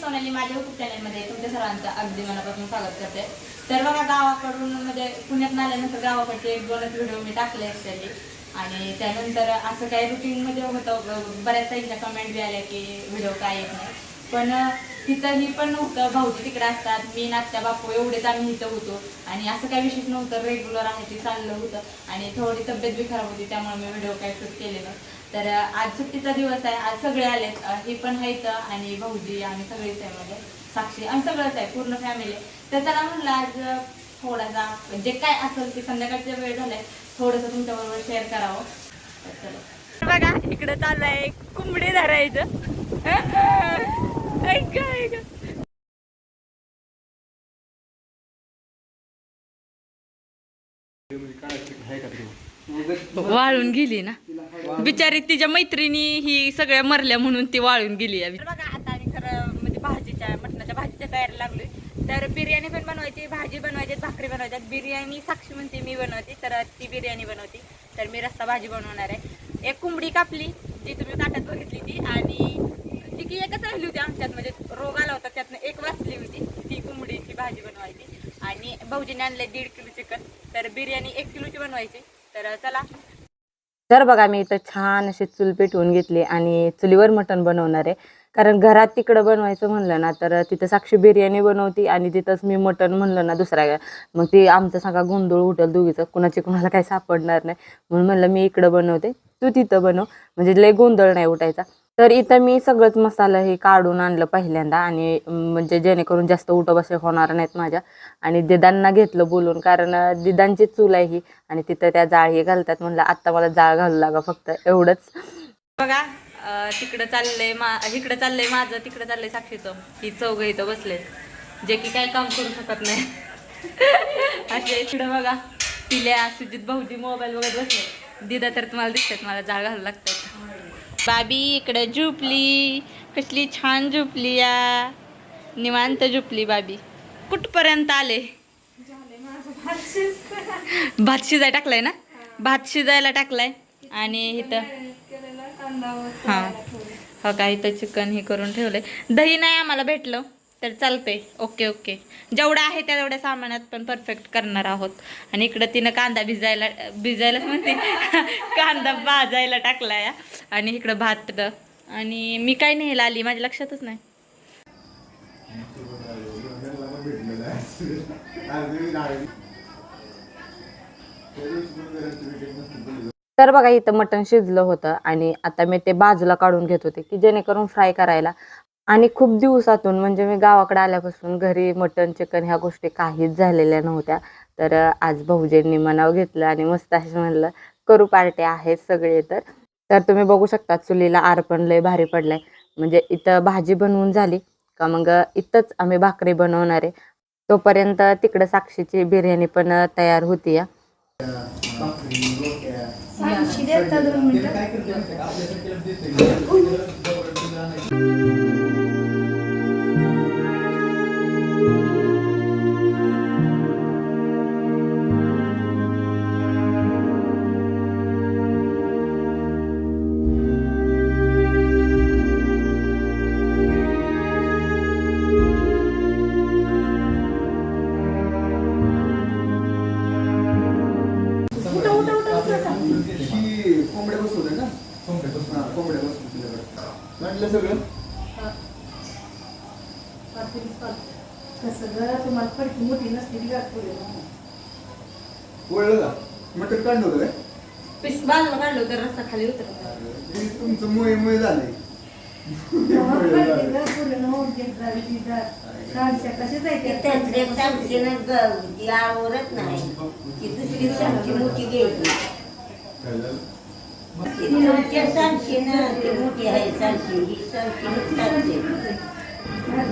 सोनाली माझ्या युट्यूब चॅनलमध्ये तुमच्या सर्वांचं अगदी मनापासून स्वागत करते. तर बघा गावाकडून म्हणजे पुण्यात आल्यानंतर गावाकडचे एक दोनच व्हिडिओ मी टाकले असते आणि त्यानंतर असं काही रुटीनमध्ये होतं बऱ्याच ताईंच्या कमेंट बी आल्या की व्हिडिओ काय येत नाही. पण तिथंही पण नव्हतं. भाऊजी तिकडे असतात मी नात्या बापू एवढेच आम्ही इथं होतो. आणि असं काही विशेष नव्हतं. रेग्युलर आहे ते चाललं होतं. आणि थोडी तब्येत बी खराब होती त्यामुळे मी व्हिडिओ काय शूट केलेलं तर आज सुट्टीचा दिवस आहे. आज सगळे आलेत. हे पण आहेत. आणि भाऊजी आम्ही सगळेच आहे म्हणजे साक्षी आणि सगळंच आहे. पूर्ण फॅमिली तर त्याला म्हणलं आज थोडासा जे काय असेल ते संध्याकाळचा वेळ झालाय थोडंसं तुमच्याबरोबर शेअर करावं. तर चलो. बघा इकडे चाललंय कुंबडी धरायचं. वाळून गेली ना. बिचारी तिच्या मैत्रिणी ही सगळ्या मरल्या म्हणून ती वाळून गेली बघा आता आणि खरं म्हणजे भाजीच्या मटणाच्या भाजीच्या तयारी लागली तर बिर्याणी पण बनवायची भाजी बनवायची भाकरी बनवायच्यात बिर्याणी साक्षी म्हणते मी बनवते तर ती बिर्याणी बनवते. तर मी रस्सा भाजी बनवणार आहे. एक कुंबडी कापली जी तुम्ही काटात बघितली ती आणि ती की एकच राहिली होती आमच्यात म्हणजे रोग आला होता त्यातनं एक वाचली होती. ती कुंबडीची भाजी बनवायची. आणि भाऊजीने आणले दीड किलो चिकन. तर बिर्याणी एक किलोची बनवायची. तर चला. तर बघा मी इथं छान अशी चूल पेटवून घेतली आणि चुलीवर मटण बनवणार आहे. कारण घरात तिकडं बनवायचं म्हणलं ना तर तिथं साक्षी बिर्याणी बनवती आणि तिथंच मी मटण म्हणलं ना दुसऱ्या मग ती आमचं सगळा गोंधळ उठल दोघीचं. कुणाची कुणाला काही सापडणार नाही. म्हणून म्हणलं मी इकडं बनवते तू तिथं बनव. म्हणजे लय गोंधळ नाही उठायचा. तर इथं मी सगळंच मसाला हे काढून आणलं पहिल्यांदा आणि म्हणजे जेणेकरून जास्त उठोबसे होणार नाहीत माझ्या. आणि दिदांना घेतलं बोलून कारण दिदांची चूल आहे ही आणि तिथं त्या जाळ हे घालतात म्हणलं आत्ता मला जाळ घालू लागा फक्त एवढंच. बघा तिकडं चाललंय मा इकडं चाललंय माझं तिकडं चाललंय साक्षीचं. ही चौघ इथं बसले जे की काय काम करू शकत नाही. असे इकडं बघा. पिल्या सुजित भाऊजी मोबाईल वगैरे बसले दिदा तर तुम्हाला दिसतात मला जाळ घालू लागतात. बाबी इकडं झोपली. कसली छान झोपली या. निवांत झोपली बाबी. कुठपर्यंत आले? भात शिजाय टाकलाय ना? भात शिजायला टाकलाय. आणि इथं हां. हो का इथं चिकन हे करून ठेवलंय. दही नाही आम्हाला भेटलं. तर चालतंय. Okay okay. जेवढं आहे त्या तेवढ्या सामानात पण परफेक्ट करणार आहोत. आणि इकडं तिनं कांदा भिजायला भिजायलाच म्हणते. कांदा भाजायला टाकलाय आणि इकडं भात आणि मी काय न्यायला आली? माझ्या लक्षातच नाही. तर बघा इथं मटण शिजलं होतं. आणि आता मी ते बाजूला काढून घेत होते की जेणेकरून फ्राय करायला. आणि खूप दिवसातून म्हणजे मी गावाकडे आल्यापासून घरी मटण चिकन ह्या गोष्टी काहीच झालेल्या नव्हत्या. तर आज भाऊजींनी मनाव घेतलं आणि मस्त असं म्हणलं करू पार्टी आहेत सगळे तर. तर तुम्ही बघू शकता चुलीला आरपण लय भारी पडलाय. म्हणजे इथं भाजी बनवून झाली का मग इथंच आम्ही भाकरी बनवणार आहे. तोपर्यंत तिकडं साक्षीची बिर्याणी पण तयार होती या वळलं का? मटण काढलं होतं काय? पीस बाजूला काढलो तर रस्ता खाली उतरत हे तुमचं मुळे मुळे झालंय. त्यांचे सांगशीनं ग- ती आवरत नाही. ती दुसरी सांगशी मोठी घ्यायची तुमच्या सांगशीनं ती मोठी आहे सांगशी ही हा,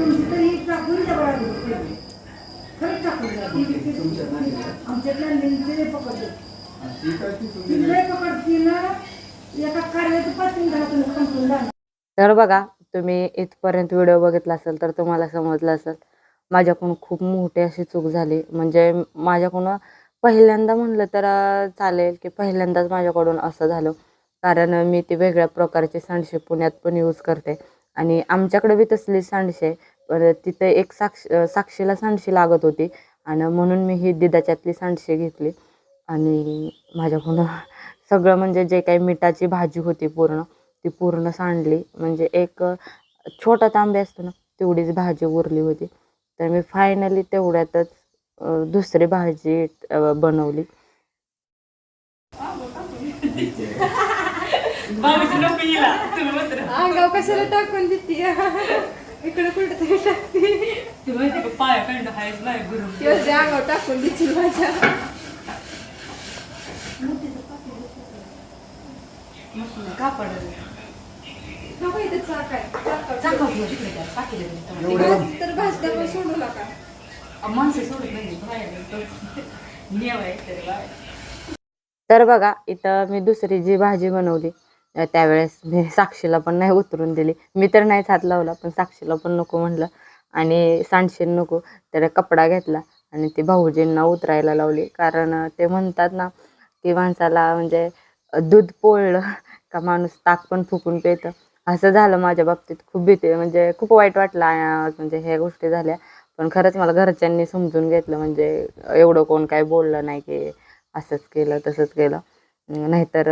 तर बघा तुम्ही इथपर्यंत व्हिडिओ बघितला असेल तर तुम्हाला समजलं असेल. माझ्याकडून खूप मोठी अशी चूक झाली. म्हणजे माझ्याकडून पहिल्यांदा म्हणलं तर चालेल की पहिल्यांदाच माझ्याकडून असं झालं. कारण मी ती वेगळ्या प्रकारची सांडशे पुण्यात पण यूज करते. आणि आमच्याकडे बी तसली सांडशे. परत तिथं एक साक्ष साक्षीला सांडशी लागत होती. आणि म्हणून मी ही दिदाच्यातली सांडशी घेतली. आणि माझ्याकडून सगळं म्हणजे जे काही मिठाची भाजी होती पूर्ण ती पूर्ण सांडली. म्हणजे एक छोटा तांबे असतो ना तेवढीच भाजी उरली होती. तर मी फायनली तेवढ्यातच दुसरी भाजी अंगाव कशाला टाकून देते? इकडे कुठं तरी टाकते. पाय कंड हायच बाय गुरु. योजना अंगाव टाकून देतील माझ्या. कापड नको इथे चाक आहे चाकावर चाकव. ठेव. घेऊ तिकडे त्या पाकीला घेऊन ती एवढं भाजी तर भाजल्या पण सोडू नका. अ, माणसं सोडत नाही बाहेर. नेव आहे तरी बाहेर. तर बघा इथं मी दुसरी जी भाजी बनवली. त्यावेळेस मी साक्षीला पण नाही उतरून दिली. मी तर नाहीच हात लावला पण साक्षीला पण नको म्हणलं. आणि सांडशीन नको तर कपडा घेतला आणि ती भाऊजींना उतरायला लावली. कारण ते म्हणतात ना की माणसाला म्हणजे दूध पोळलं का माणूस ताक पण फुकून पितं. असं झालं माझ्या बाबतीत. खूप भीती म्हणजे खूप वाईट वाटलं म्हणजे ह्या गोष्टी झाल्या. पण खरंच मला घरच्यांनी समजून घेतलं म्हणजे एवढं कोण काय बोललं नाही की असंच केलं तसंच केलं. नाहीतर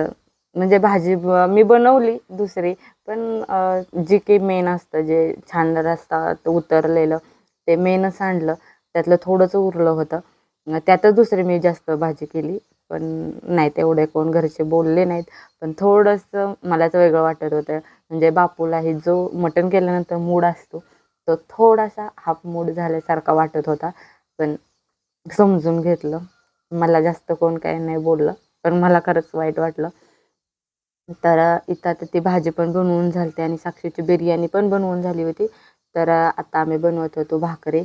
म्हणजे भाजी ब- मी बनवली दुसरी पण जी जे काही मेन असतं जे छान रस्ता उतरलेलं ते मेनच आणलं त्यातलं थोडंसं उरलं होतं. त्यातच दुसरी मी जास्त भाजी केली पण नाही तेवढे कोण घरचे बोलले नाहीत. पण थोडंसं मलाच वेगळं वाटत होतं. म्हणजे बापूलाही जो मटण केल्यानंतर मूड असतो तो थोडासा हाफ मूड झाल्यासारखा वाटत होता. पण समजून घेतलं. मला जास्त कोण काही नाही बोललं पण मला खरंच वाईट वाटलं. तर इथं आता ती भाजी पण बनवून झाली आणि साक्षीची बिर्याणी पण बनवून झाली होती. तर आता आम्ही बनवत होतो भाकरी.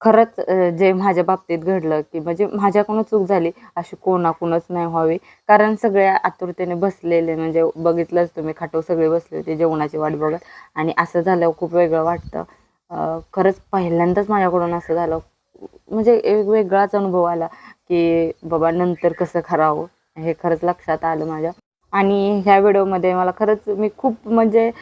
खरंच जे माझ्या बाबतीत घडलं की म्हणजे माझ्याकडून चूक झाली अशी कोणाकडूनच नाही व्हावी. कारण सगळ्या आतुरतेने बसलेले म्हणजे बघितलंच तुम्ही खाटो सगळे बसले होते जेवणाची वाट बघत. आणि असं झाल्यावर खूप वेगळं वाटतं. खरंच पहिल्यांदाच माझ्याकडून असं झालं. म्हणजे एक वेगळाच अनुभव आला की बाबा नंतर कसं करावं हे खरंच लक्षात आलं माझ्या. आणि ह्या व्हिडिओमध्ये मला खरंच मी खूप म्हणजे हे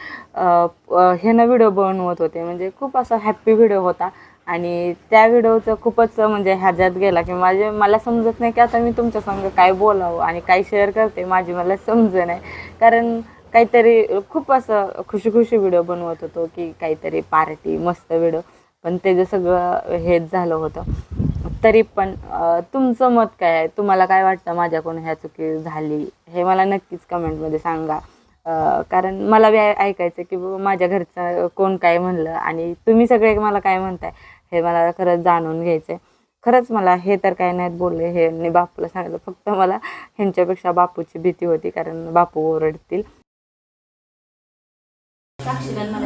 ना ह्यानं व्हिडिओ बनवत होते. म्हणजे खूप असा हॅप्पी व्हिडिओ होता. आणि त्या व्हिडिओचं खूपच म्हणजे ह्याच्यात गेला की माझे मला समजत नाही की आता मी तुमच्या संग काय बोलावं आणि काय शेअर करते. माझी मला समज नाही. कारण काहीतरी खूप असं खुशी खुशी व्हिडिओ बनवत होतो की काहीतरी पार्टी मस्त व्हिडिओ. पण त्याचं सगळं हेच झालं होतं. तरी पण तुमचं मत काय आहे? तुम्हाला काय वाटतं माझ्याकडून ह्या चुकी झाली? हे मला नक्कीच कमेंटमध्ये सांगा. कारण मला बी ऐकायचं की माझ्या घरचं कोण काय म्हणलं आणि तुम्ही सगळे मला काय म्हणताय हे मला खरंच जाणून घ्यायचं आहे खरंच मला हे तर काय नाहीत बोलले हे मी बापूला सांगितलं. फक्त मला ह्यांच्यापेक्षा बापूची भीती होती कारण बापू ओरडतील. मला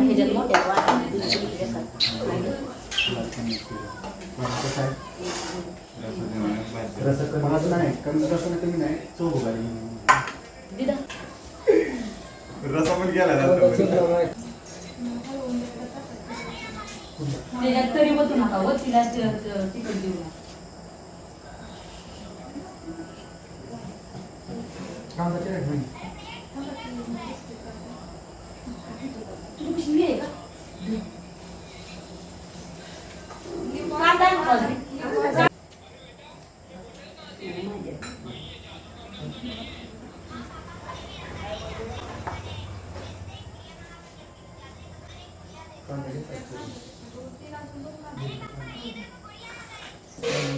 ह्याच्यात मोठ्या नाही कमी नाही चव गाडी रसा पण गेला त्याच्यात तरी बसू नका व तिला तिकट देऊ नका का कांदा आहे का बाजरी? मी काय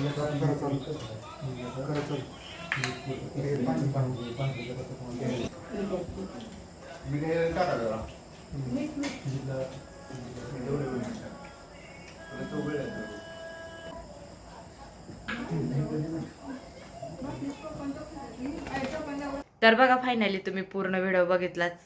टाका जरा तर बघा फायनली तुम्ही पूर्ण व्हिडिओ बघितलाच.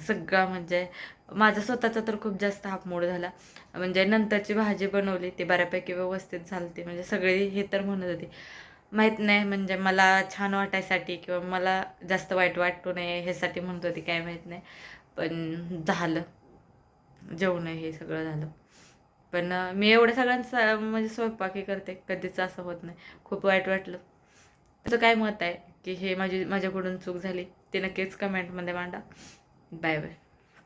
सगळा म्हणजे माझा स्वतःचा तर खूप जास्त हाफ मूड झाला. म्हणजे नंतरची भाजी बनवली ती बऱ्यापैकी व्यवस्थित झालती. म्हणजे सगळी हे तर म्हणत होती. माहीत नाही म्हणजे मला छान वाटायसाठी किंवा मला जास्त वाईट वाटू नये ह्यासाठी म्हणत होती काय माहीत नाही. पण झालं. जेवण हे सगळं झालं. पण मी एवढ्या सगळ्यांचा म्हणजे स्वयंपाकी करते. कधीच असं होत नाही. खूप वाईट वाटलं. त्याचं काय मत आहे? की हे माझी माझ्याकडून चूक झाली? ते नक्कीच कमेंटमध्ये मांडा. Bye bye